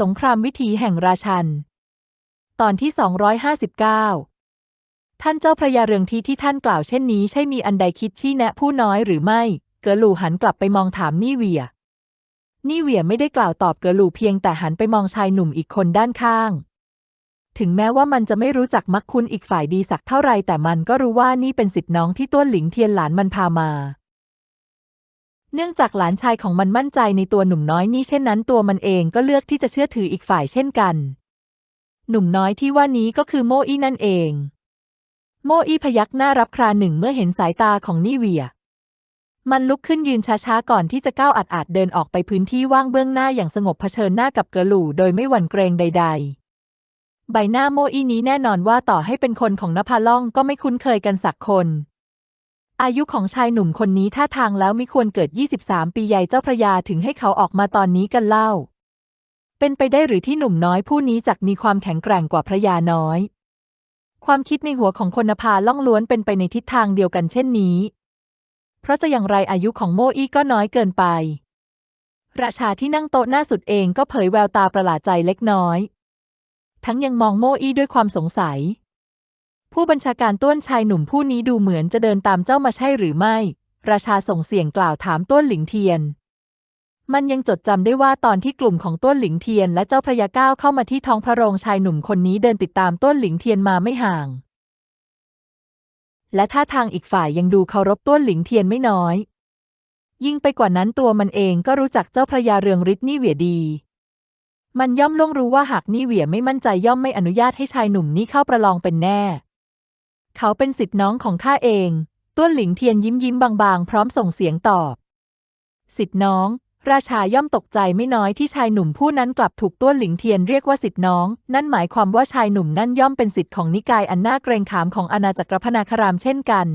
สงครามวิถีแห่งราชัน ตอนที่ 259 ท่านเจ้าพระยาเรืองทีที่ท่านกล่าวเช่นนี้ใช่มีอันใดคิดชี้แนะผู้น้อยหรือไม่ เกอหลูหันกลับไปมองถามนี่เวีย นี่เวียไม่ได้กล่าวตอบเกอหลูเพียงแต่หันไปมองชายหนุ่มอีกคนด้านข้าง ถึงแม้ว่ามันจะไม่รู้จักมักคุณอีกฝ่ายดีสักเท่าไรแต่มันก็รู้ว่านี่เป็นสิทธิน้องที่ต้วนหลิงเทียนหลานมันพามา เนื่องจากหลานชายของมันมั่นใจในตัวหนุ่มน้อยนี่เช่นนั้นตัวมันเองก็เลือกที่จะเชื่อถืออีกฝ่ายเช่นกัน หนุ่มน้อยที่ว่านี้ก็คือโมอี้นั่นเอง โมอี้พยักหน้ารับคราหนึ่งเมื่อเห็นสายตาของนี่เวีย มันลุกขึ้นยืนช้าๆก่อนที่จะก้าวอาดๆเดินออกไปพื้นที่ว่างเบื้องหน้าอย่างสงบเผชิญหน้ากับเกอหลู่โดยไม่หวั่นเกรงใด ๆใบหน้าโมอี้นี้แน่นอนว่าต่อให้เป็นคนของนภาล่องก็ไม่คุ้นเคยกันสักคน อายุของชายหนุ่มคนนี้ท่าทางแล้วไม่ควรเกิด 23 ปีใหญ่เจ้าพระยาถึงให้เขาออกมาตอนนี้กันเล่า เป็นไปได้หรือที่หนุ่มน้อยผู้นี้จักมีความแข็งแกร่งกว่าพระยาน้อย ความคิดในหัวของคนนภาล่องล้วนเป็นไปในทิศทางเดียวกันเช่นนี้ เพราะจะอย่างไรอายุของโมอี้ก็น้อยเกินไป ราชาที่นั่งโต๊ะหน้าสุดเองก็เผยแววตาประหลาดใจเล็กน้อย ทั้งยังมองโมอี้ด้วยความสงสัย ผู้บัญชาการต้วนชายหนุ่มผู้นี้ดูเหมือนจะเดินตามเจ้ามาใช่หรือไม่ ราชาส่งเสียงกล่าวถามต้วนหลิงเทียน มันยังจดจำได้ว่าตอนที่กลุ่มของต้วนหลิงเทียน และเจ้าพระยาก้าวเข้ามาที่ท้องพระโรงชายหนุ่มคนนี้เดินติดตามต้วนหลิงเทียนมาไม่ห่าง และท่าทางอีกฝ่ายยังดูเคารพต้วนหลิงเทียนไม่น้อย ยิ่งไปกว่านั้นตัวมันเองก็รู้จักเจ้าพระยาเรืองฤทธิ์นี่เหวียดีมันย่อมล่วงรู้ว่าหากนี่เหวียไม่มั่นใจย่อมไม่อนุญาตให้ชายหนุ่มนี้เข้าประลองเป็นแน่ เขาเป็นสิทธิ์น้องของข้าเอง ต้วนหลิงเทียนยิ้มยิ้มบางๆ พร้อมส่งเสียงตอบ สิทธิ์น้อง ราชาย่อมตกใจไม่น้อยที่ชายหนุ่มผู้นั้นกลับถูกต้วนหลิงเทียนเรียกว่าสิทธิ์น้อง นั่นหมายความว่าชายหนุ่มนั่นย่อมเป็นสิทธิ์ของนิกายอันน่าเกรงขามของอาณาจักรพนาคารามเช่นกัน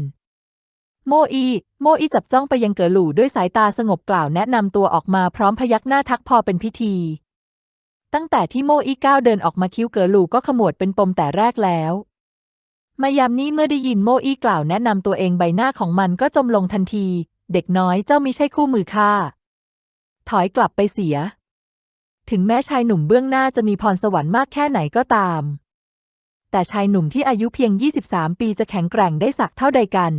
โมอี โมอีจับจ้องไปยังเก๋อหลู่ด้วยสายตาสงบกล่าวแนะนำตัวออกมาพร้อมพยักหน้าทักพอเป็นพิธี ตั้งแต่ที่โมอีก้าวเดินออกมาคิ้วเก๋อหลู่ก็ขมวดเป็นปมแต่แรกแล้ว มายามนี้เมื่อได้ยินโมอี้กล่าวแนะนำตัวเองใบหน้าของมันก็จมลงทันที เด็กน้อยเจ้ามิใช่คู่มือข้าถอยกลับไปเสีย ถึงแม้ชายหนุ่มเบื้องหน้าจะมีพรสวรรค์มากแค่ไหนก็ตาม แต่ชายหนุ่มที่อายุเพียง 23 ปีจะแข็งแกร่งได้สักเท่าใดกัน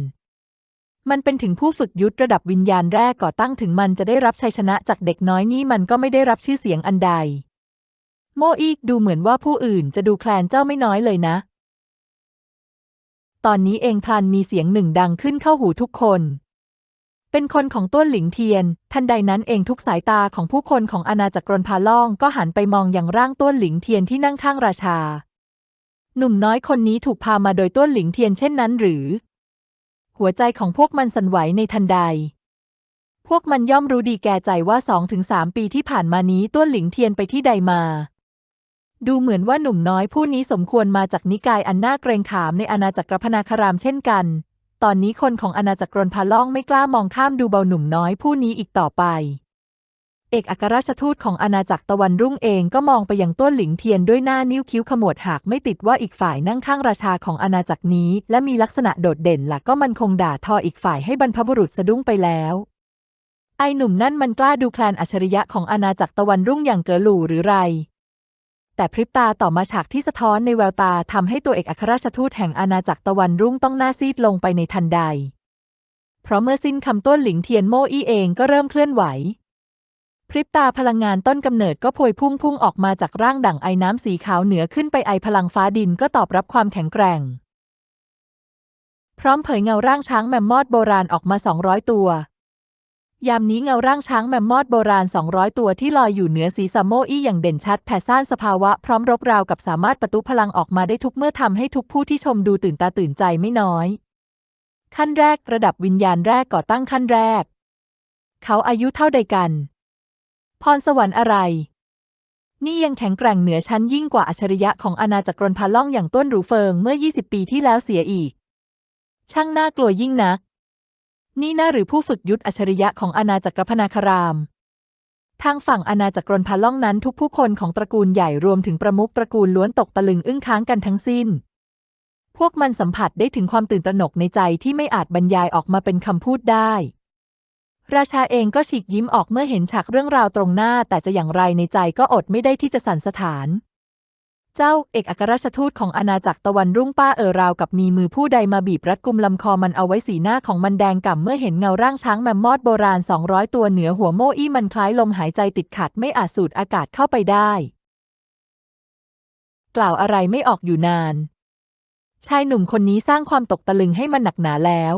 มันเป็นถึงผู้ฝึกยุทธระดับวิญญาณแรกก่อตั้งถึงมันจะได้รับชัยชนะจากเด็กน้อยนี่มันก็ไม่ได้รับชื่อเสียงอันใด โมอีกดูเหมือนว่าผู้อื่นจะดูแคลนเจ้าไม่น้อยเลยนะ ตอนนี้เองพลันมีเสียงหนึ่งดังขึ้นเข้าหูทุกคน เป็นคนของต้นหลิงเทียน ทันใดนั้นเองทุกสายตาของผู้คนของอาณาจักรรนพาล่องก็หันไปมองอย่างร่างต้นหลิงเทียนที่นั่งข้างราชา หนุ่มน้อยคนนี้ถูกพามาโดยต้นหลิงเทียนเช่นนั้นหรือ หัวใจของพวกมันสั่นไหวในทันใด พวกมันย่อมรู้ดีแก่ใจว่าสองถึงสามปีที่ผ่านมานี้ต้นหลิงเทียนไปที่ใดมา ดูเหมือนว่าหนุ่มน้อยผู้นี้สมควรมาจากนิกายอันน่าเกรงขามในอาณาจักรพนาคารามเช่นกัน ตอนนี้คนของอาณาจักรนพาล่องไม่กล้ามองข้ามดูเบาหนุ่มน้อยผู้นี้อีกต่อไป เอกอัครราชทูตของอาณาจักรตะวันรุ่งเองก็มองไปยังต้นหลิงเทียนด้วยหน้านิ้วคิ้วขมวดหากไม่ติดว่าอีกฝ่ายนั่งข้างราชาของอาณาจักรนี้ และมีลักษณะโดดเด่นหลักก็มันคงด่าทออีกฝ่ายให้บรรพบุรุษสะดุ้งไปแล้วไอหนุ่มนั่นมันกล้าดูแคลนอัจฉริยะของอาณาจักรตะวันรุ่งอย่างเก๋อหลู่หรือไร แต่พริบตาต่อมาฉากที่สะท้อนในแววตาทำให้ตัวเอกอัครราชทูตแห่งอาณาจักรตะวันรุ่งต้องหน้าซีดลงไปในทันใด เพราะเมื่อสิ้นคำต้นหลิงเทียนโมอี้เองก็เริ่มเคลื่อนไหว พริบตาพลังงานต้นกำเนิดก็พวยพุ่งพุ่งออกมาจากร่างดั่งไอน้ำสีขาวเหนือขึ้นไปไอพลังฟ้าดินก็ตอบรับความแข็งแกร่ง พร้อมเผยเงาร่างช้างแมมมอดโบราณออกมา 200 ตัว ยามนี้เงาร่างช้างแมมมอดโบราณ 200 ตัวที่ลอยอยู่เหนือศีรษะโมอี้อย่างเด่นชัดแผ่ซ่านสภาวะพร้อมรบราวกับสามารถประตุพลังออกมาได้ทุกเมื่อทำให้ทุกผู้ที่ชมดูตื่นตาตื่นใจไม่น้อย ขั้นแรกระดับวิญญาณแรกก่อตั้งขั้นแรก เขาอายุเท่าใดกัน พรสวรรค์อะไร นี่ยังแข็งแกร่งเหนือชั้นยิ่งกว่าอัจฉริยะของอาณาจักรนพาล่องอย่างต้นหรูเฟิงเมื่อ 20 ปีที่แล้วเสียอีก ช่างน่ากลัวยิ่งนัก นี่น่าหรือผู้ฝึกยุทธอัจฉริยะของอาณาจักรพนาคาราม ทางฝั่งอาณาจักรนพาล่องนั้นทุกผู้คนของตระกูลใหญ่รวมถึงประมุขตระกูลล้วนตกตะลึงอึ้งค้างกันทั้งสิ้น พวกมันสัมผัสได้ถึงความตื่นตระหนกในใจที่ไม่อาจบรรยายออกมาเป็นคำพูดได้ ราชาเองก็ฉีกยิ้มออกเมื่อเห็นฉากเรื่องราวตรงหน้าแต่จะอย่างไรในใจก็อดไม่ได้ที่จะสั่นสะท้าน เจ้าเอกอัครราชทูตของอาณาจักรตะวันรุ่งป้าเออราวกับมีมือผู้ใดมาบีบรัดกุมลำคอมันเอาไว้สีหน้าของมันแดงก่ำเมื่อเห็นเงาร่างช้างแมมมอดโบราณ 200 ตัวเหนือหัวโมอี้มันคล้ายลมหายใจติดขัดไม่อาจสูดอากาศเข้าไปได้ กล่าวอะไรไม่ออกอยู่นาน ชายหนุ่มคนนี้สร้างความตกตะลึงให้มันหนักหนาแล้ว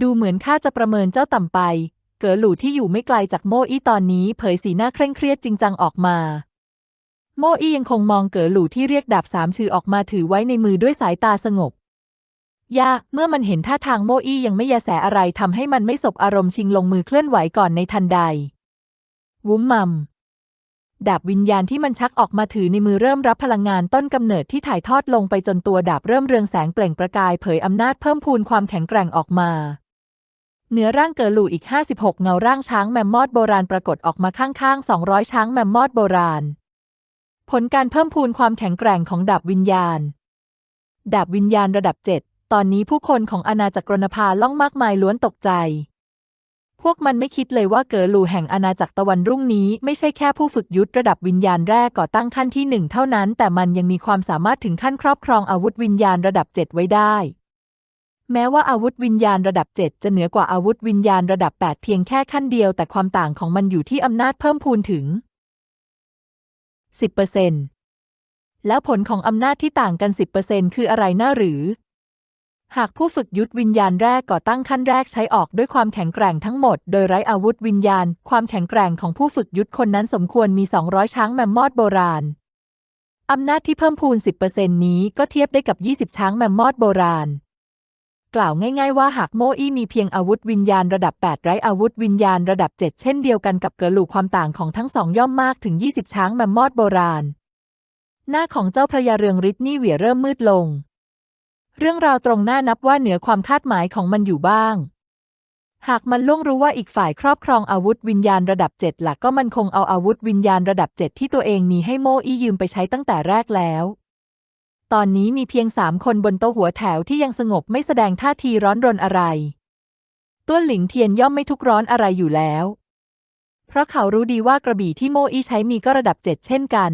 ดูเหมือนข้าจะประเมินเจ้าต่ำไป เก๋อหลู่ที่อยู่ไม่ไกลจากโมอี้ตอนนี้เผยสีหน้าเคร่งเครียดจริงจังออกมา โมอี้ยังคงมองเก๋อหลู่ที่เรียกดาบสามชื่อออกมาถือไว้ในมือด้วยสายตาสงบ ยาเมื่อมันเห็นท่าทางโมอี้ยังไม่ยาแสอะไรทำให้มันไม่สบอารมณ์ชิงลงมือเคลื่อนไหวก่อนในทันใด วุ้มมัม ดาบวิญญาณที่มันชักออกมาถือในมือเริ่มรับพลังงานต้นกำเนิดที่ถ่ายทอดลงไปจนตัวดาบเริ่มเรืองแสงเปล่งประกายเผยอำนาจเพิ่มพูนความแข็งแกร่งออกมาเหนือร่างเกิดหลู่อีก 56 เงาร่างช้างแมมมอดโบราณปรากฏออกมาข้างๆ 200 ช้างแมมมอดโบราณ ผลการเพิ่มพูนความแข็งแกร่งของดาบวิญญาณ ดาบวิญญาณระดับ7ตอนนี้ผู้คนของอาณาจักรรณภาล่องมากมายล้วนตกใจ พวกมันไม่คิดเลยว่าเก๋อหลู่แห่งอาณาจักรตะวันรุ่งนี้ ไม่ใช่แค่ผู้ฝึกยุทธระดับวิญญาณแรกก่อตั้งขั้นที่หนึ่งเท่านั้น แต่มันยังมีความสามารถถึงขั้นครอบครองอาวุธวิญญาณระดับ7ไว้ได้ แม้ว่าอาวุธวิญญาณระดับ7จะเหนือกว่าอาวุธวิญญาณระดับ8เพียงแค่ขั้นเดียว แต่ความต่างของมันอยู่ที่อำนาจเพิ่มพูนถึง 10%แล้วผลของอำนาจที่ต่างกัน 10%คืออะไรน่าหรือ หากผู้ฝึกยุทธวิญญาณแรกก่อตั้งขั้นแรกใช้ออกด้วยความแข็งแกร่งทั้งหมด โดยไร้อาวุธวิญญาณ ความแข็งแกร่งของผู้ฝึกยุทธคนนั้นสมควรมี 200 ช้างแมมมอดโบราณอำนาจที่เพิ่มพูน 10%นี้ก็เทียบได้กับ 20 ช้างแมมมอดโบราณ กล่าวง่ายๆว่าหากโมอี้มีเพียงอาวุธวิญญาณระดับ 8 ไร้อาวุธวิญญาณระดับ 7 เช่นเดียวกันกับเกอลูความต่างของทั้งสองย่อมมากถึง 20 ช้างแมมมอดโบราณ หน้าของเจ้าพระยาเรืองฤทธิ์นี่เหวี่ยเริ่มมืดลง เรื่องราวตรงหน้านับว่าเหนือความคาดหมายของมันอยู่บ้าง หากมันล่วงรู้ว่าอีกฝ่ายครอบครองอาวุธวิญญาณระดับเจ็ดหลักก็มันคงเอาอาวุธวิญญาณระดับเจ็ดที่ตัวเองมีให้โมอี้ยืมไปใช้ตั้งแต่แรกแล้ว ตอนนี้มีเพียงสามคนบนโต๊ะหัวแถวที่ยังสงบไม่แสดงท่าทีร้อนรนอะไรต้วนหลิงเทียนย่อมไม่ทุกร้อนอะไรอยู่แล้ว เพราะเขารู้ดีว่ากระบี่ที่โมอี้ใช้มีก็ระดับเจ็ดเช่นกัน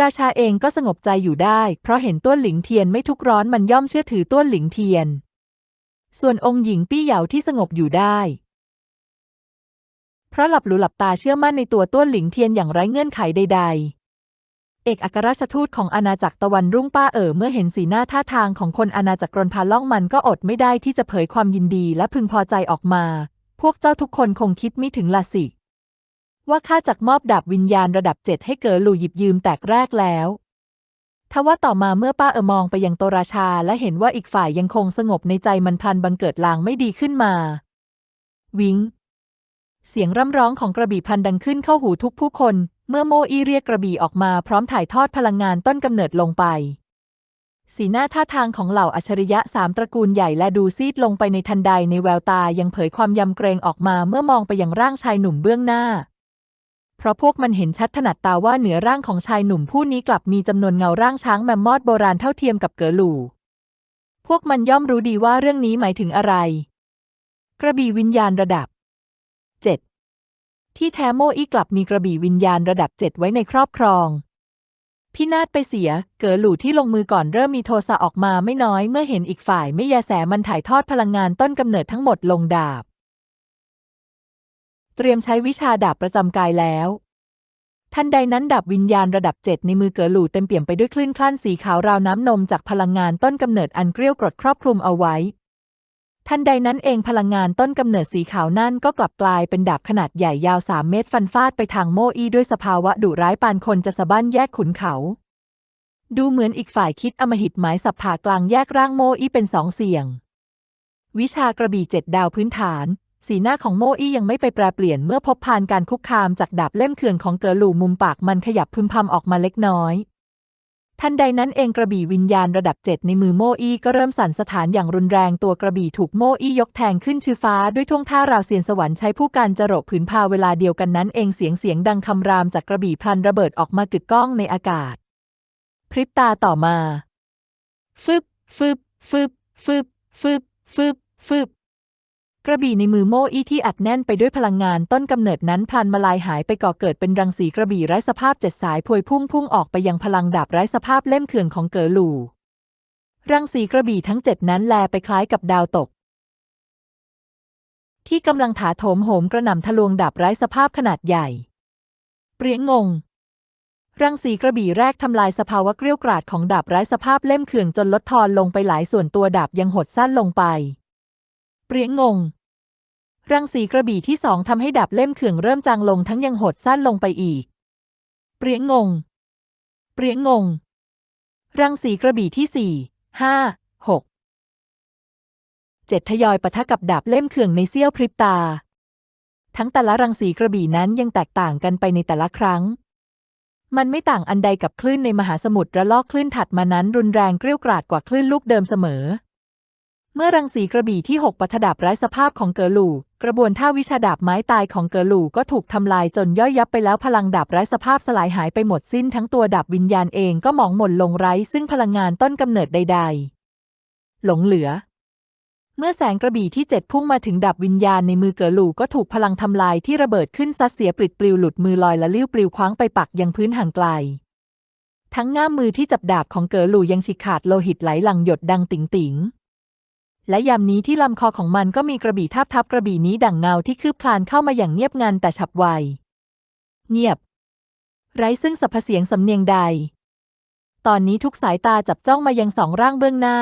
ราชาเองก็สงบใจอยู่ได้ เพราะเห็นต้วนหลิงเทียนไม่ทุกร้อนมันย่อมเชื่อถือต้วนหลิงเทียน ส่วนองค์หญิงปี้เหยาที่สงบอยู่ได้ เพราะหลับหรูหลับตาเชื่อมั่นในตัวต้วนหลิงเทียนอย่างไร้เงื่อนไขใด ๆ เอกอัครราชทูตของอาณาจักรตะวันรุ่งป้าเอ๋อเมื่อเห็นสีหน้าท่าทางของคนอาณาจักรกรนพาล่องมันก็อดไม่ได้ที่จะเผยความยินดีและพึงพอใจออกมา พวกเจ้าทุกคนคงคิดไม่ถึงละสิ ว่าข้าจักมอบดาบวิญญาณระดับเจ็ดให้เก๋อหลู่หยิบยืมแตกแรกแล้วทว่าต่อมาเมื่อป้าเอ๋อมองไปยังโตราชาและเห็นว่าอีกฝ่ายยังคงสงบในใจมันพลันบังเกิดลางไม่ดีขึ้นมา วิง เสียงร่ำร้องของกระบี่พันดังขึ้นเข้าหูทุกผู้คน เมื่อโมอีเรียกกระบี่ออกมาพร้อมถ่ายทอดพลังงานต้นกำเนิดลงไป สีหน้าท่าทางของเหล่าอัจฉริยะสามตระกูลใหญ่และดูซีดลงไปในทันใดในแววตายังเผยความยำเกรงออกมาเมื่อมองไปยังร่างชายหนุ่มเบื้องหน้า เพราะพวกมันเห็นชัดถนัดตาว่าเหนือร่างของชายหนุ่มผู้นี้กลับมีจำนวนเงาร่างช้างแมมมอดโบราณเท่าเทียมกับเก๋อหลู่พวกมันย่อมรู้ดีว่าเรื่องนี้หมายถึงอะไร กระบี่วิญญาณระดับ 7 ที่แท้โมอี้กลับมีกระบี่วิญญาณระดับ7ไว้ในครอบครอง พินาศไปเสีย เก๋อหลู่ที่ลงมือก่อนเริ่มมีโทสะออกมาไม่น้อยเมื่อเห็นอีกฝ่ายไม่แยแสมันถ่ายทอดพลังงานต้นกำเนิดทั้งหมดลงดาบ เตรียมใช้วิชาดาบประจำกายแล้วทันใดนั้นดาบวิญญาณระดับเจ็ดในมือเก๋อหลู่เต็มเปี่ยมไปด้วยคลื่นคลั่นสีขาวราวน้ำนมจากพลังงานต้นกำเนิดอันเกลี้ยวกรดครอบคลุมเอาไว้ ทันใดนั้นเองพลังงานต้นกำเนิดสีขาวนั่นก็กลับกลายเป็นดาบขนาดใหญ่ยาวสามเมตรฟันฟาดไปทางโมอีด้วยสภาวะดุร้ายปานคนจะสะบั้นแยกขุนเขา ดูเหมือนอีกฝ่ายคิดอำมหิตหมายสับผ่ากลางแยกร่างโมอีเป็นสองเสี่ยง วิชากระบี่เจ็ดดาวพื้นฐาน สีหน้าของโมอี้ยังไม่ไปแปรเปลี่ยนเมื่อพบพานการคุกคามจากดาบเล่มเขื่องของเกอหลูมุมปากมันขยับพึมพำออกมาเล็กน้อย ทันใดนั้นเองกระบี่วิญญาณระดับเจ็ดในมือโมอี้ก็เริ่มสั่นสถานอย่างรุนแรงตัวกระบี่ถูกโมอี้ยกแทงขึ้นชื่อฟ้าด้วยท่วงท่าราวเสียนสวรรค์ใช้ผู้การจรกผืนพาเวลาเดียวกันนั้นเองเสียงเสียงดังคำรามจากกระบี่พลันระเบิดออกมากึกก้องในอากาศ พริบตาต่อมา ฟึบฟึบฟึบฟึบฟึบฟึบฟึบ กระบี่ในมือโมอี้ที่อัดแน่นไปด้วยพลังงานต้นกำเนิดนั้นพลันมาลายหายไปก่อเกิดเป็นรังสีกระบี่ไร้สภาพเจ็ดสายพวยพุ่งพุ่งออกไปยังพลังดาบไร้สภาพเล่มเขื่องของเก๋อหลู่รังสีกระบี่ทั้งเจ็ดนั้นแลไปคล้ายกับดาวตก ที่กำลังถาโถมโหมกระหน่ำทะลวงดาบไร้สภาพขนาดใหญ่เปรี้ยงงง รังสีกระบี่แรกทำลายสภาวะเกลี้ยวกราดของดาบไร้สภาพเล่มเขื่องจนลดทอนลงไปหลายส่วนตัวดาบยังหดสั้นลงไป เปรียงงง รังสีกระบี่ที่สองทำให้ดาบเล่มเขื่องเริ่มจางลงทั้งยังหดสั้นลงไปอีก เปรียงงง เปรียงงง รังสีกระบี่ที่สี่ห้าหกเจ็ดทยอยปะทะกับดาบเล่มเขื่องในเสี้ยวพริบตา ทั้งแต่ละรังสีกระบี่นั้นยังแตกต่างกันไปในแต่ละครั้ง มันไม่ต่างอันใดกับคลื่นในมหาสมุทรระลอกคลื่นถัดมานั้นรุนแรงเกรี้ยวกราดกว่าคลื่นลูกเดิมเสมอ เมื่อรังสีกระบี่ที่หกปะทดาบไร้สภาพของเกอหลู่กระบวนท่าวิชาดาบไม้ตายของเกอหลู่ก็ถูกทำลายจนย่อยยับไปแล้วพลังดาบไร้สภาพสลายหายไปหมดสิ้นทั้งตัวดาบวิญญาณเองก็หมองหม่นลงไร้ซึ่งพลังงานต้นกำเนิดใด ๆ หลงเหลือ เมื่อแสงกระบี่ที่เจ็ดพุ่งมาถึงดับวิญญาณในมือเกอหลู่ก็ถูกพลังทำลายที่ระเบิดขึ้นซัดเสียปลิดปลิวหลุดมือลอยละลิ้วปลิวคว้างไปปักยังพื้นห่างไกลทั้งง่ามมือที่จับดาบของเกอหลู่ยังฉีกขาดโลหิตไหลหลั่งหยดดังติ๋งติ๋ง และยามนี้ที่ลำคอของมันก็มีกระบี่ทับทับกระบี่นี้ดั่งเงาที่คืบคลานเข้ามาอย่างเงียบงันแต่ฉับไว เงียบ ไร้ซึ่งสรรพเสียงสำเนียงใด ตอนนี้ทุกสายตาจับจ้องมายังสองร่างเบื้องหน้า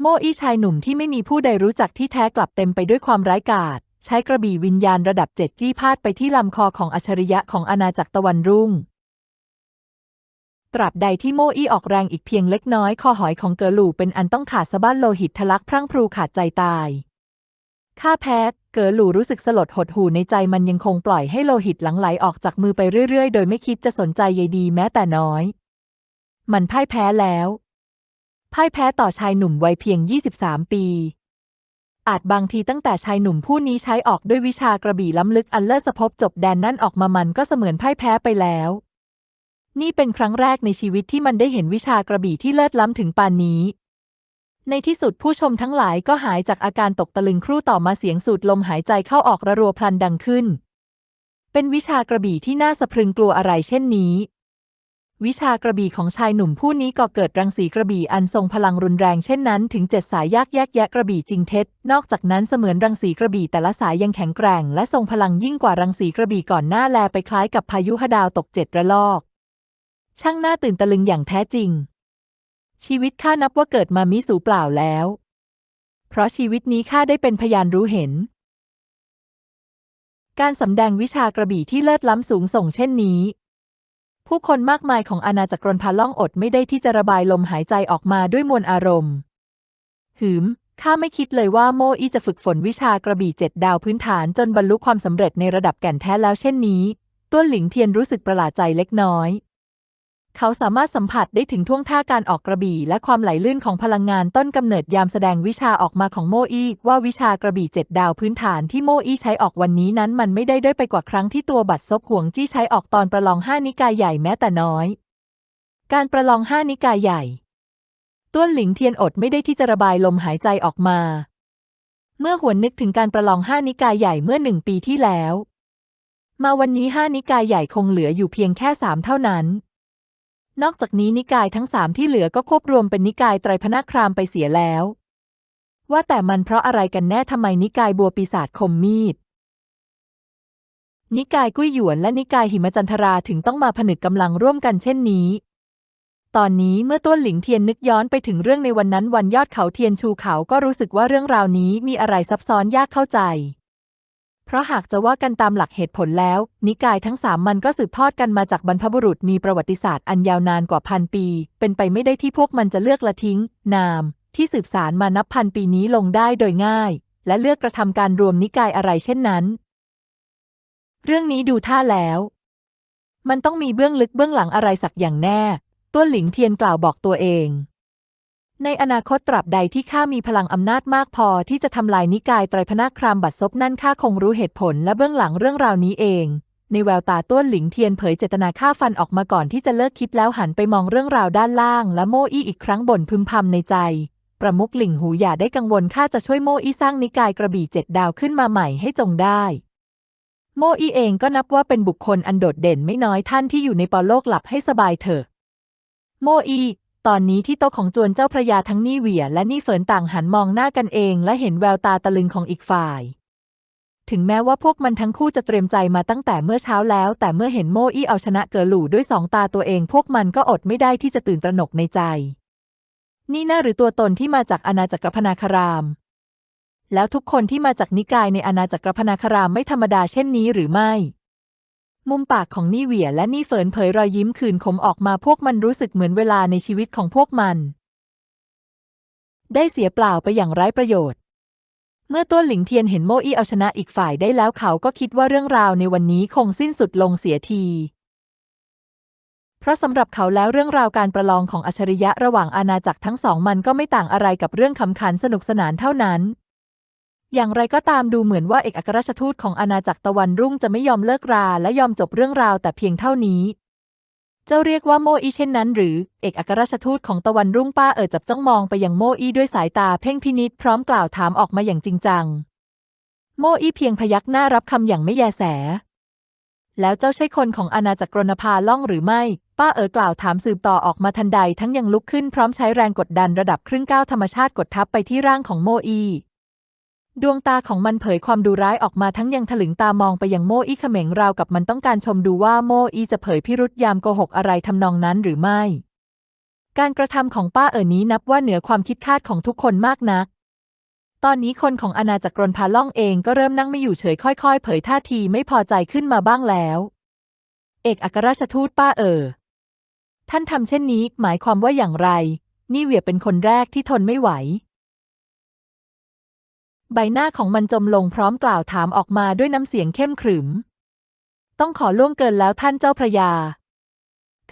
โมอี้ชายหนุ่มที่ไม่มีผู้ใดรู้จักที่แท้กลับเต็มไปด้วยความร้ายกาจใช้กระบี่วิญญาณระดับเจ็ดจี้พาดไปที่ลำคอของอัจฉริยะของอาณาจักรตะวันรุ่ง ตราบใดที่โมอี้ออกแรงอีกเพียงเล็กน้อย คอหอยของเกอหลูเป็นอันต้องขาดสะบั้นโลหิตทะลักพรั่งพรูขาดใจตาย ข้าแพ้เกอหลูรู้สึกสลดหดหูในใจมันยังคงปล่อยให้โลหิตหลั่งไหลออกจากมือไปเรื่อยๆ โดยไม่คิดจะสนใจใยดีแม้แต่น้อย มันพ่ายแพ้แล้ว พ่ายแพ้ต่อชายหนุ่มวัยเพียง 23 ปี อาจบางทีตั้งแต่ชายหนุ่มผู้นี้ใช้ออกด้วยวิชากระบี่ล้ำลึกอันเลิศสภพจบแดนนั่นออกมามันก็เสมือนพ่ายแพ้ไปแล้ว นี่เป็นครั้งแรกในชีวิตที่มันได้เห็นวิชากระบี่ที่เลิศล้ำถึงปานนี้ ในที่สุดผู้ชมทั้งหลายก็หายจากอาการตกตะลึงครู่ต่อมาเสียงสูดลมหายใจเข้าออกระรัวพลันดังขึ้น เป็นวิชากระบี่ที่น่าสะพรึงกลัวอะไรเช่นนี้ วิชากระบี่ของชายหนุ่มผู้นี้ก่อเกิดรังสีกระบี่อันทรงพลังรุนแรงเช่นนั้น ถึงเจ็ดสายยากแยกแยะกระบี่จริงเท็จ นอกจากนั้นเสมือนรังสีกระบี่แต่ละสายยังแข็งแกร่ง และทรงพลังยิ่งกว่ารังสีกระบี่ก่อนหน้าแลไปคล้ายกับพายุหดาวตกเจ็ดระลอก ช่างน่าตื่นตะลึงอย่างแท้จริง ชีวิตข้านับว่าเกิดมามิสูเปล่าแล้ว เพราะชีวิตนี้ข้าได้เป็นพยานรู้เห็น การสำแดงวิชากระบี่ที่เลิศล้ำสูงส่งเช่นนี้ ผู้คนมากมายของอาณาจักรนพาล่องอดไม่ได้ที่จะระบายลมหายใจออกมาด้วยมวลอารมณ์ หืมข้าไม่คิดเลยว่าโมอี้จะฝึกฝนวิชากระบี่เจ็ดดาวพื้นฐานจนบรรลุความสำเร็จในระดับแก่นแท้แล้วเช่นนี้ต้วนหลิงเทียนรู้สึกประหลาดใจเล็กน้อย เขาสามารถสัมผัสได้ถึงท่วงท่าการออกกระบี่ และความไหลลื่นของพลังงานต้นกำเนิดยามแสดงวิชาออกมาของโมอี้ว่าวิชากระบี่เจ็ดดาวพื้นฐานที่โมอี้ใช้ออกวันนี้นั้นมันไม่ได้ด้อยไปกว่าครั้งที่ตัวบัตรซบห่วงจี้ใช้ออกตอนประลองห้านิกายใหญ่แม้แต่น้อย การประลองห้านิกายใหญ่ ต้วนหลิงเทียนอดไม่ได้ที่จะระบายลมหายใจออกมา เมื่อหวนนึกถึงการประลองห้านิกายใหญ่เมื่อหนึ่งปีที่แล้ว มาวันนี้ห้านิกายใหญ่คงเหลืออยู่เพียงแค่สามเท่านั้น นอกจากนี้นิกายทั้งสามที่เหลือก็ควบรวมเป็นนิกายไตรพนาครามไปเสียแล้ว ว่าแต่มันเพราะอะไรกันแน่ทำไมนิกายบัวปีศาจคมมีด นิกายกุ้ยหยวนและนิกายหิมจันทราถึงต้องมาผนึกกำลังร่วมกันเช่นนี้ ตอนนี้เมื่อต้วนหลิงเทียนนึกย้อนไปถึงเรื่องในวันนั้นวันยอดเขาเทียนชูเขาก็รู้สึกว่าเรื่องราวนี้มีอะไรซับซ้อนยากเข้าใจ เพราะหากจะว่ากันตามหลักเหตุผลแล้ว นิกายทั้งสามมันก็สืบทอดกันมาจากบรรพบุรุษมีประวัติศาสตร์อันยาวนานกว่าพันปี เป็นไปไม่ได้ที่พวกมันจะเลือกละทิ้ง นาม ที่สืบสารมานับพันปีนี้ลงได้โดยง่าย และเลือกกระทำการรวมนิกายอะไรเช่นนั้น เรื่องนี้ดูท่าแล้ว มันต้องมีเบื้องลึกเบื้องหลังอะไรสักอย่างแน่ต้วหลิงเทียนกล่าวบอกตัวเอง ในอนาคตตราบใดที่ข้ามีพลังอำนาจมากพอที่จะทำลายนิกายไตรพนาครามบัดซบนั่นข้าคงรู้เหตุผลและเบื้องหลังเรื่องราวนี้เอง ในแววตาต้วนหลิงเทียนเผยเจตนาฆ่าฟันออกมาก่อนที่จะเลิกคิดแล้วหันไปมองเรื่องราวด้านล่าง และโมอี้อีกครั้งบ่นพึมพำในใจ ประมุขหลิงหูอย่าได้กังวลข้าจะช่วยโมอี้สร้างนิกายกระบี่เจ็ดดาวขึ้นมาใหม่ให้จงได้โมอี้เองก็นับว่าเป็นบุคคลอันโดดเด่นไม่น้อยท่านที่อยู่ในปอโลกหลับให้สบายเถอะ โมอี ตอนนี้ที่โต๊ะของจวนเจ้าพระยาทั้งนี่เหวียและนี่เฟินต่างหันมองหน้ากันเองและเห็นแววตาตะลึงของอีกฝ่าย ถึงแม้ว่าพวกมันทั้งคู่จะเตรียมใจมาตั้งแต่เมื่อเช้าแล้ว แต่เมื่อเห็นโมอี้เอาชนะเกอหลู่ด้วยสองตาตัวเอง พวกมันก็อดไม่ได้ที่จะตื่นตระหนกในใจ นี่น่าหรือตัวตนที่มาจากอาณาจักรพนาคาราม แล้วทุกคนที่มาจากนิกายในอาณาจักรพนาคารามไม่ธรรมดาเช่นนี้หรือไม่ มุมปากของนี่เหวียและนี่เฟินเผยรอยยิ้มคืนขมออกมาพวกมันรู้สึกเหมือนเวลาในชีวิตของพวกมัน ได้เสียเปล่าไปอย่างไร้ประโยชน์ เมื่อต้วหลิงเทียนเห็นโมอี้เอาชนะอีกฝ่ายได้แล้วเขาก็คิดว่าเรื่องราวในวันนี้คงสิ้นสุดลงเสียที เพราะสำหรับเขาแล้วเรื่องราวการประลองของอัจฉริยะระหว่างอาณาจักรทั้งสองมันก็ไม่ต่างอะไรกับเรื่องขำขันสนุกสนานเท่านั้น อย่างไรก็ตามดูเหมือนว่าเอกอัครราชทูตของอาณาจักรตะวันรุ่งจะไม่ยอมเลิกราและยอมจบเรื่องราวแต่เพียงเท่านี้ เจ้าเรียกว่าโมอีเช่นนั้นหรือ เอกอัครราชทูตของตะวันรุ่งป้าเอ๋อจับจ้องมองไปยังโมอีด้วยสายตาเพ่งพินิษพร้อมกล่าวถามออกมาอย่างจริงจัง โมอีเพียงพยักหน้ารับคำอย่างไม่แยแส แล้วเจ้าใช่คนของอาณาจักรกรณภาล่องหรือไม่ ป้าเอ๋อกล่าวถามสืบต่อออกมาทันใดทั้งยังลุกขึ้นพร้อมใช้แรงกดดันระดับครึ่งก้าวธรรมชาติกดทับไปที่ร่างของโมอี ดวงตาของมันเผยความดูร้ายออกมาทั้งยังถลึงตามองไปยังโมอี้เขม็งราวกับมันต้องการชมดูว่าโมอี้จะเผยพิรุษยามโกหกอะไรทำนองนั้นหรือไม่ การกระทำของป้าเอ๋อนี้นับว่าเหนือความคิดคาดของทุกคนมากนัก ตอนนี้คนของอาณาจักรรนพาล่องเองก็เริ่มนั่งไม่อยู่เฉยค่อย ๆ เผยท่าทีไม่พอใจขึ้นมาบ้างแล้ว เอกอัครราชทูตป้าเอ๋อท่านทำเช่นนี้หมายความว่าอย่างไร นี่เหวียเป็นคนแรกที่ทนไม่ไหว ใบหน้าของมันจมลงพร้อมกล่าวถามออกมาด้วยน้ำเสียงเข้มขรึม ต้องขอล่วงเกินแล้วท่านเจ้าพระยา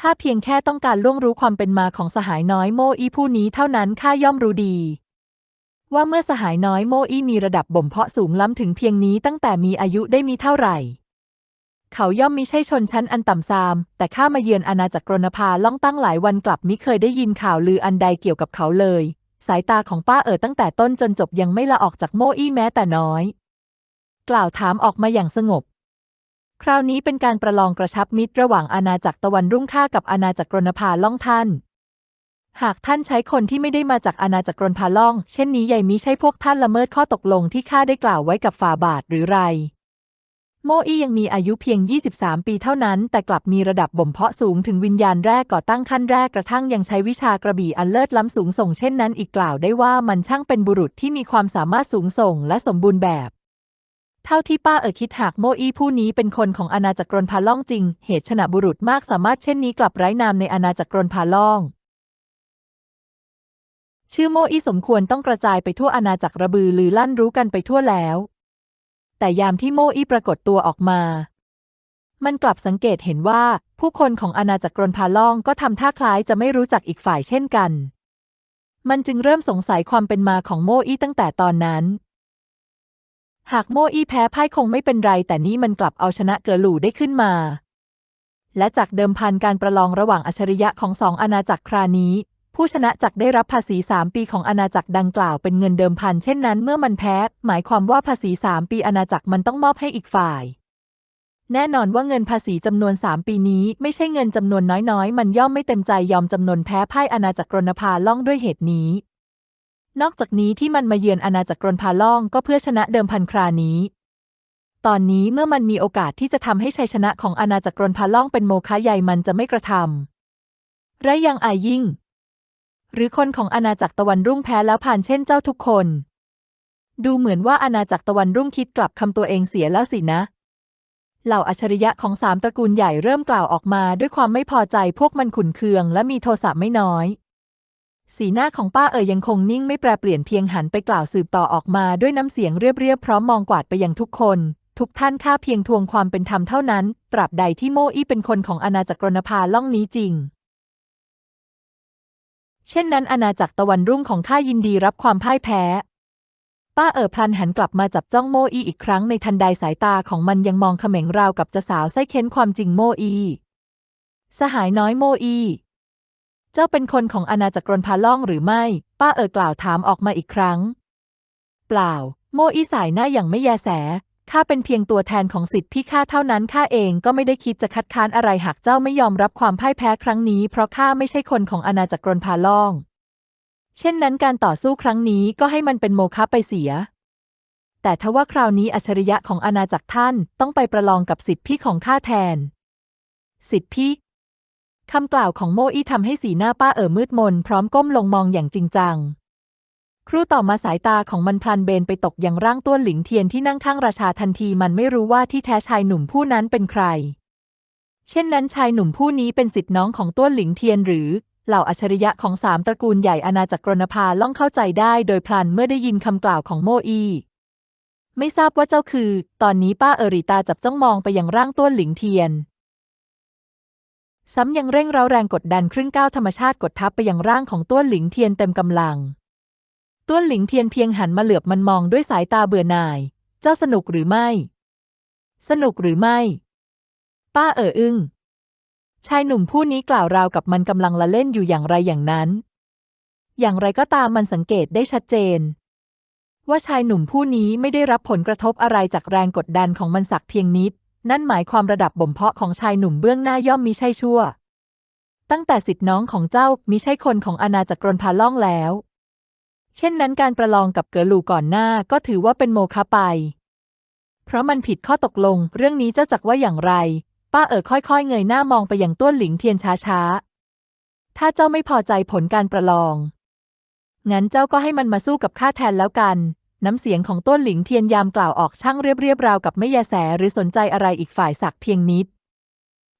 ข้าเพียงแค่ต้องการล่วงรู้ความเป็นมาของสหายน้อยโมอีผู้นี้เท่านั้นข้าย่อมรู้ดี ว่าเมื่อสหายน้อยโมอีมีระดับบ่มเพาะสูงล้ำถึงเพียงนี้ตั้งแต่มีอายุได้มีเท่าไหร่ เขาย่อมมิใช่ชนชั้นอันต่ำซาม แต่ข้ามาเยือนอาณาจักรกรณภาล่องตั้งหลายวันกลับมิเคยได้ยินข่าวลืออันใดเกี่ยวกับเขาเลย สายตาของป้าเอ๋อตั้งแต่ต้นจนจบยังไม่ละออกจากโมอี้แม้แต่น้อย กล่าวถามออกมาอย่างสงบ คราวนี้เป็นการประลองกระชับมิตรระหว่างอาณาจักรตะวันรุ่งข้ากับอาณาจักรกรณภาล่องท่าน หากท่านใช้คนที่ไม่ได้มาจากอาณาจักรกรณภาล่อง เช่นนี้ใหญ่มิใช่พวกท่านละเมิดข้อตกลงที่ข้าได้กล่าวไว้กับฝ่าบาทหรือไร โมอี้ยังมีอายุเพียง 23 ปีเท่านั้น แต่กลับมีระดับบ่มเพาะสูงถึงวิญญาณแรกก่อตั้งขั้นแรกกระทั่งยังใช้วิชากระบี่อันเลิศล้ำสูงส่งเช่นนั้นอีกกล่าวได้ว่ามันช่างเป็นบุรุษที่มีความสามารถสูงส่งและสมบูรณ์แบบ เท่าที่ป้าเอ๋อคิดหากโมอี้ผู้นี้เป็นคนของอาณาจักรกรนพาล่องจริง เหตุชนะบุรุษมากสามารถเช่นนี้กลับไร้นามในอาณาจักรกรนพาล่องชื่อโมอี้สมควรต้องกระจายไปทั่วอาณาจักรระบือลือลั่นรู้กันไปทั่วแล้ว แต่ยามที่โมอี้ปรากฏตัวออกมา มันกลับสังเกตเห็นว่า ผู้คนของอาณาจักรกรนพาล่องก็ทำท่าคล้ายจะไม่รู้จักอีกฝ่ายเช่นกัน มันจึงเริ่มสงสัยความเป็นมาของโมอี้ตั้งแต่ตอนนั้นหากโมอี้แพ้พ่ายคงไม่เป็นไร แต่นี่มันกลับเอาชนะเกอหลู่ได้ขึ้นมา และจากเดิมพันการประลองระหว่างอัจฉริยะของสองอาณาจักรครานี้ ผู้ชนะจักได้รับภาษีสามปีของอาณาจักรดังกล่าวเป็นเงินเดิมพันเช่นนั้นเมื่อมันแพ้ หมายความว่าภาษีสามปีอาณาจักรมันต้องมอบให้อีกฝ่าย แน่นอนว่าเงินภาษีจำนวนสามปีนี้ ไม่ใช่เงินจำนวนน้อยๆ มันย่อมไม่เต็มใจยอมจำนวนแพ้พ่ายอาณาจักรกรณภาล่องด้วยเหตุนี้ นอกจากนี้ที่มันมาเยือนอาณาจักรกรณพาล่องก็เพื่อชนะเดิมพันครานี้ตอนนี้เมื่อมันมีโอกาสที่จะทำให้ชัยชนะของอาณาจักรกรณพาล่องเป็นโมฆะใหญ่มันจะไม่กระทำไรยังอายยิ่ง หรือคนของอาณาจักรตะวันรุ่งแพ้แล้วผ่านเช่นเจ้าทุกคน ดูเหมือนว่าอาณาจักรตะวันรุ่งคิดกลับคำตัวเองเสียแล้วสินะ เหล่าอัจฉริยะของสามตระกูลใหญ่เริ่มกล่าวออกมาด้วยความไม่พอใจพวกมันขุนเคืองและมีโทสะไม่น้อย สีหน้าของป้าเอ๋ยยังคงนิ่งไม่แปรเปลี่ยนเพียงหันไปกล่าวสืบต่อออกมาด้วยน้ำเสียงเรียบๆพร้อมมองกวาดไปยังทุกคนทุกท่านข้าเพียงทวงความเป็นธรรมเท่านั้น ตราบใดที่โมอี้เป็นคนของอาณาจักรกรณภาล่องนี้จริง เช่นนั้นอาณาจักรตะวันรุ่งของข้ายินดีรับความพ่ายแพ้ ป้าเอ๋อพลันหันกลับมาจับจ้องโมอีอีกครั้งในทันใดสายตาของมันยังมองเขม็งราวกับจะสาวไส้เค้นความจริงโมอี สหายน้อยโมอี เจ้าเป็นคนของอาณาจักรกรนพาล่องหรือไม่ ป้าเอ๋อกล่าวถามออกมาอีกครั้ง เปล่า โมอีสายหน้าอย่างไม่แยแส ข้าเป็นเพียงตัวแทนของสิทธิพี่ข้าเท่านั้นข้าเองก็ไม่ได้คิดจะคัดค้านอะไรหากเจ้าไม่ยอมรับความพ่ายแพ้ครั้งนี้ เพราะข้าไม่ใช่คนของอาณาจักรกรนพาล่อง เช่นนั้นการต่อสู้ครั้งนี้ก็ให้มันเป็นโมฆะไปเสีย แต่ทว่าคราวนี้อัจฉริยะของอาณาจักรท่านต้องไปประลองกับสิทธิพี่ของข้าแทน สิทธิพี่คำกล่าวของโมอี้ทำให้สีหน้าป้าเอ๋อมืดมน พร้อมก้มลงมองอย่างจริงจัง ครู่ต่อมาสายตาของมันพลันเบนไปตกยังร่างต้วนหลิงเทียนที่นั่งข้างราชาทันทีมันไม่รู้ว่าที่แท้ชายหนุ่มผู้นั้นเป็นใคร เช่นนั้นชายหนุ่มผู้นี้เป็นสิทธิน้องของต้วนหลิงเทียนหรือ เหล่าอัจฉริยะของสามตระกูลใหญ่อาณาจักรกรณภาล่องเข้าใจได้โดยพลันเมื่อได้ยินคำกล่าวของโมอีไม่ทราบว่าเจ้าคือ ตอนนี้ป้าเอริตาจับจ้องมองไปยังร่างต้วนหลิงเทียน ซ้ำยังเร่งเร้าแรงกดดันครึ่งก้าวธรรมชาติกดทับไปยังร่างของต้วนหลิงเทียนเต็มกำลัง ต้วนหลิงเทียนเพียงหันมาเหลือบมันมองด้วยสายตาเบื่อหน่าย เจ้าสนุกหรือไม่ สนุกหรือไม่ ป้าเอ๋ออึ้ง ชายหนุ่มผู้นี้กล่าวราวกับมันกำลังละเล่นอยู่อย่างไรอย่างนั้น อย่างไรก็ตามมันสังเกตได้ชัดเจน ว่าชายหนุ่มผู้นี้ไม่ได้รับผลกระทบอะไรจากแรงกดดันของมันสักเพียงนิด นั่นหมายความระดับบ่มเพาะของชายหนุ่มเบื้องหน้าย่อมมิใช่ชั่ว ตั้งแต่สิทธิน้องของเจ้ามิใช่คนของอาณาจักรกรนพาล่องแล้ว เช่นนั้นการประลองกับเกอหลูก่อนหน้าก็ถือว่าเป็นโมฆะไป เพราะมันผิดข้อตกลง เรื่องนี้เจ้าจักว่าอย่างไร ป้าเอ๋อค่อยๆ เงยหน้ามองไปยังต้วนหลิงเทียนช้าๆ ถ้าเจ้าไม่พอใจผลการประลอง งั้นเจ้าก็ให้มันมาสู้กับข้าแทนแล้วกัน น้ำเสียงของต้นหลิงเทียนยามกล่าวออกช่างเรียบๆราวกับไม่แยแสหรือสนใจอะไรอีกฝ่ายสักเพียงนิด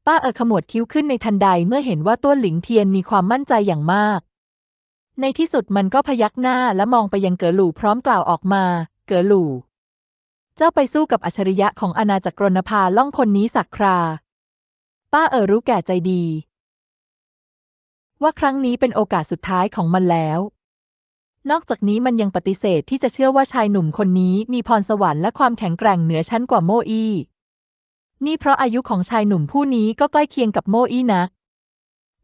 ป้าเอ๋อขมวดคิ้วขึ้นในทันใดเมื่อเห็นว่าต้นหลิงเทียนมีความมั่นใจอย่างมาก ในที่สุดมันก็พยักหน้าและมองไปยังเก๋อหลู่พร้อมกล่าวออกมา เก๋อหลู่ เจ้าไปสู้กับอัจฉริยะของอาณาจักรกรณภาล่องคนนี้สักครา ป้าเออรู้แก่ใจดี ว่าครั้งนี้เป็นโอกาสสุดท้ายของมันแล้ว นอกจากนี้มันยังปฏิเสธที่จะเชื่อว่าชายหนุ่มคนนี้มีพรสวรรค์และความแข็งแกร่งเหนือชั้นกว่าโมอี้นี่เพราะอายุของชายหนุ่มผู้นี้ก็ใกล้เคียงกับโมอี้นะ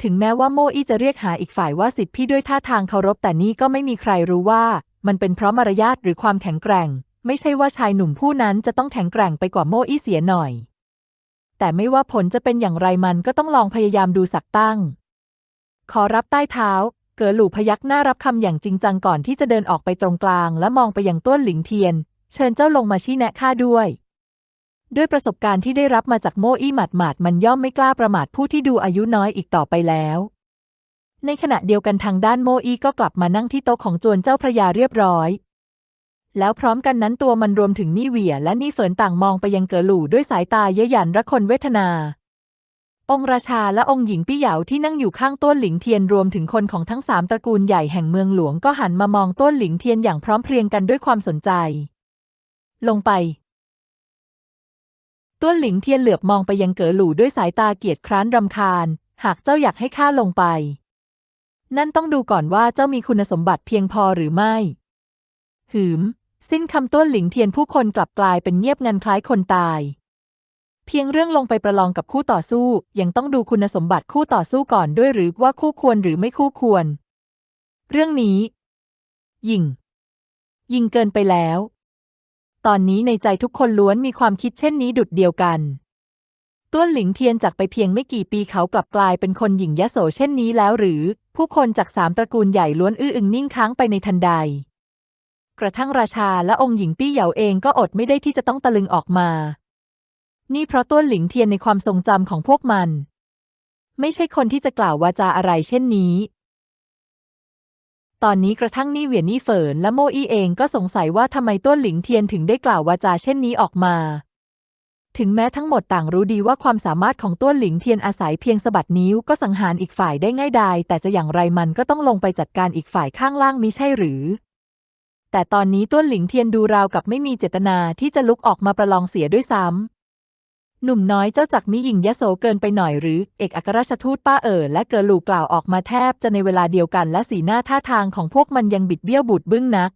ถึงแม้ว่าโมอี้จะเรียกหาอีกฝ่ายว่าสิทธิพี่ด้วยท่าทางเคารพแต่นี่ก็ไม่มีใครรู้ว่า มันเป็นเพราะมารยาทหรือความแข็งแกร่ง ไม่ใช่ว่าชายหนุ่มผู้นั้นจะต้องแข็งแกร่งไปกว่าโมอี้เสียหน่อย แต่ไม่ว่าผลจะเป็นอย่างไรมันก็ต้องลองพยายามดูสักตั้ง ขอรับใต้เท้า เก๋อหลู่พยักหน้ารับคำอย่างจริงจังก่อนที่จะเดินออกไปตรงกลาง และมองไปยังต้วนหลิงเทียน เชิญเจ้าลงมาชี้แนะข้าด้วย ด้วยประสบการณ์ที่ได้รับมาจากโมอี้หมาดหมาดมันย่อมไม่กล้าประมาทผู้ที่ดูอายุน้อยอีกต่อไปแล้ว ในขณะเดียวกันทางด้านโมอี้ก็กลับมานั่งที่โต๊ะของจวนเจ้าพระยาเรียบร้อย แล้วพร้อมกันนั้นตัวมันรวมถึงนี่เหวี่ยและนี่เฟินต่างมองไปยังเก๋อหลู่ด้วยสายตาเย้ยหยันระคนเวทนา องค์ราชาและองค์หญิงปี้เหยาที่นั่งอยู่ข้างต้นหลิงเทียนรวมถึงคนของทั้งสามตระกูลใหญ่แห่งเมืองหลวงก็หันมามองต้นหลิงเทียนอย่างพร้อมเพรียงกันด้วยความสนใจ ลงไป ต้นหลิงเทียนเหลือบมองไปยังเก๋อหลู่ด้วยสายตาเกียจคร้านรำคาญ หากเจ้าอยากให้ข้าลงไป นั่นต้องดูก่อนว่าเจ้ามีคุณสมบัติเพียงพอหรือไม่ หืม สิ้นคำต้นหลิงเทียนผู้คนกลับกลายเป็นเงียบงันคล้ายคนตาย เพียงเรื่องลงไปประลองกับคู่ต่อสู้ ยังต้องดูคุณสมบัติคู่ต่อสู้ก่อนด้วยหรือว่าคู่ควรหรือไม่คู่ควร เรื่องนี้ ยิง ยิงเกินไปแล้ว ตอนนี้ในใจทุกคนล้วนมีความคิดเช่นนี้ดุดเดียวกันต้วนหลิงเทียนจากไปเพียงไม่กี่ปีเขากลับกลายเป็นคนหญิงยโสเช่นนี้แล้วหรือ ผู้คนจากสามตระกูลใหญ่ล้วนอื้ออึงนิ่งค้างไปในทันใด กระทั่งราชาและองค์หญิงปี้เหยาเองก็อดไม่ได้ที่จะต้องตะลึงออกมา นี่เพราะต้วนหลิงเทียนในความทรงจำของพวกมัน ไม่ใช่คนที่จะกล่าววาจาอะไรเช่นนี้ ตอนนี้กระทั่งนี่เหวียนนี่เฟินและโมอี้เองก็สงสัยว่าทำไมต้วนหลิงเทียนถึงได้กล่าววาจาเช่นนี้ออกมา ถึงแม้ทั้งหมดต่างรู้ดีว่าความสามารถของต้วนหลิงเทียนอาศัยเพียงสะบัดนิ้วก็สังหารอีกฝ่ายได้ง่ายดายแต่จะอย่างไรมันก็ต้องลงไปจัดการอีกฝ่ายข้างล่างมิใช่หรือ แต่ตอนนี้ต้วนหลิงเทียนดูราวกับไม่มีเจตนาที่จะลุกออกมาประลองเสียด้วยซ้ำ หนุ่มน้อยเจ้าจักมิหญิงยโสเกินไปหน่อยหรือ เอกอัครราชทูตป้าเอ๋อและเกิร์ลูกล่าวออกมาแทบจะในเวลาเดียวกันและสีหน้าท่าทางของพวกมันยังบิดเบี้ยวบูดบึ้งนัก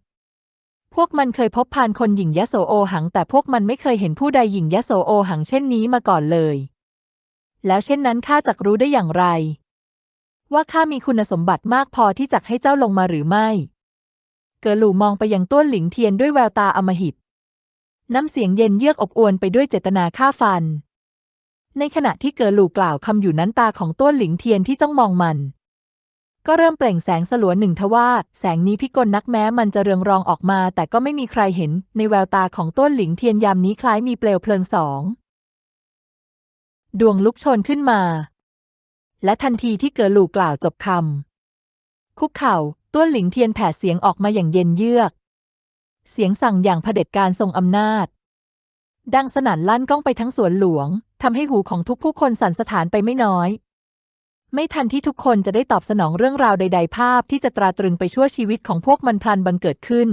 พวกมันเคยพบพานคนหญิงยโสโอหัง แต่พวกมันไม่เคยเห็นผู้ใดหญิงยโสโอหังเช่นนี้มาก่อนเลย แล้วเช่นนั้นข้าจักรู้ได้อย่างไร ว่าข้ามีคุณสมบัติมากพอที่จะให้เจ้าลงมาหรือไม่ เกอหลูมองไปยังต้วนหลิงเทียนด้วยแววตาอมหิต น้ำเสียงเย็นเยือกอบอวลไปด้วยเจตนาฆ่าฟัน ในขณะที่เกอหลู่กล่าวคำอยู่นั้นตาของต้วนหลิงเทียนที่จ้องมองมัน ก็เริ่มเปล่งแสงสลัวหนึ่งทว่า แสงนี้พิกลนักแม้มันจะเรืองรองออกมา แต่ก็ไม่มีใครเห็น ในแววตาของต้นหลิงเทียนยามนี้คล้ายมีเปลวเพลิงสอง ดวงลุกโชนขึ้นมา และทันทีที่เกิดหลู่กล่าวจบคำคุกเข่าต้วนหลิงเทียนแผดเสียงออกมาอย่างเย็นเยือก เสียงสั่งอย่างเผด็จการทรงอำนาจ ดังสนั่นลั่นก้องไปทั้งสวนหลวงทำให้หูของทุกผู้คนสั่นสะท้านไปไม่น้อย ไม่ทันที่ทุกคนจะได้ตอบสนองเรื่องราวใด ๆ ภาพที่จะตราตรึงไปชั่วชีวิตของพวกมันพลันบังเกิดขึ้น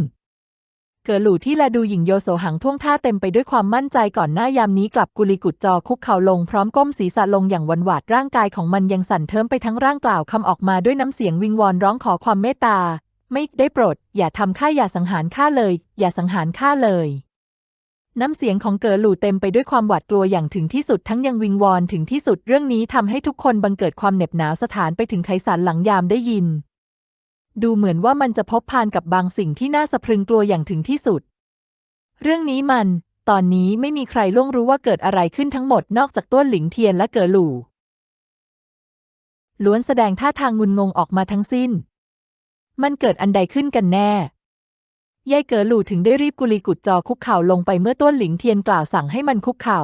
เกิดหลู่ที่แลดูหญิงโยโสหังท่วงท่าเต็มไปด้วยความมั่นใจก่อนหน้ายามนี้กลับกุลีกุดจอคุกเข่าลงพร้อมก้มศีรษะลงอย่างวันหวาดร่างกายของมันยังสั่นเทิมไปทั้งร่างกล่าวคำออกมาด้วยน้ำเสียงวิงวอนร้องขอความเมตตา ไม่ได้โปรด อย่าทำข้าอย่าสังหารข้าเลย อย่าสังหารข้าเลย น้ำเสียงของเก๋อหลู่เต็มไปด้วยความหวาดกลัวอย่างถึงที่สุดทั้งยังวิงวอนถึงที่สุดเรื่องนี้ทำให้ทุกคนบังเกิดความเหน็บหนาวสถานไปถึงไขสันหลังยามได้ยิน ดูเหมือนว่ามันจะพบพานกับบางสิ่งที่น่าสะพรึงกลัวอย่างถึงที่สุด เรื่องนี้มัน ตอนนี้ไม่มีใครล่วงรู้ว่าเกิดอะไรขึ้นทั้งหมดนอกจากต้วนหลิงเทียนและเก๋อหลู่ล้วนแสดงท่าทางงุนงงออกมาทั้งสิ้น มันเกิดอันใดขึ้นกันแน่ยายเก๋อหลู่ถึงได้รีบกุลีกุดจอคุกเข่าลงไปเมื่อต้วนหลิงเทียนกล่าวสั่งให้มันคุกเข่า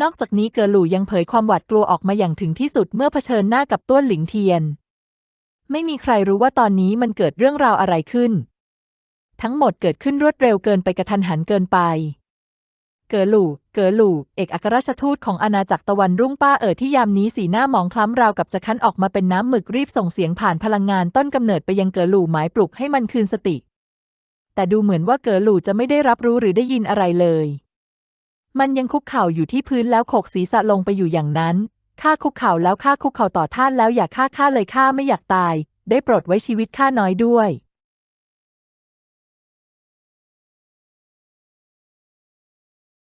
นอกจากนี้เก๋อหลู่ยังเผยความหวาดกลัวออกมาอย่างถึงที่สุดเมื่อเผชิญหน้ากับต้วนหลิงเทียน ไม่มีใครรู้ว่าตอนนี้มันเกิดเรื่องราวอะไรขึ้น ทั้งหมดเกิดขึ้นรวดเร็วเกินไปกระทันหันเกินไป เก๋อหลู่ เก๋อหลู่ เอกอัครราชทูตของอาณาจักรตะวันรุ่งป้าเอ๋อที่ยามนี้สีหน้าหมองคล้ำราวกับจะคั้นออกมาเป็นน้ำหมึกรีบส่งเสียงผ่านพลังงานต้นกำเนิดไปยังเก๋อหลู่หมายปลุกให้มันคืนสติ แต่ดูเหมือนว่าเก๋อหลู่จะไม่ได้รับรู้หรือได้ยินอะไรเลย มันยังคุกเข่าอยู่ที่พื้นแล้วโขกศีรษะลงไปอยู่อย่างนั้น ข้าคุกเข่าแล้วข้าคุกเข่าต่อท่านแล้วอย่าฆ่าข้าเลยข้าไม่อยากตาย ได้โปรดไว้ชีวิตข้าน้อยด้วย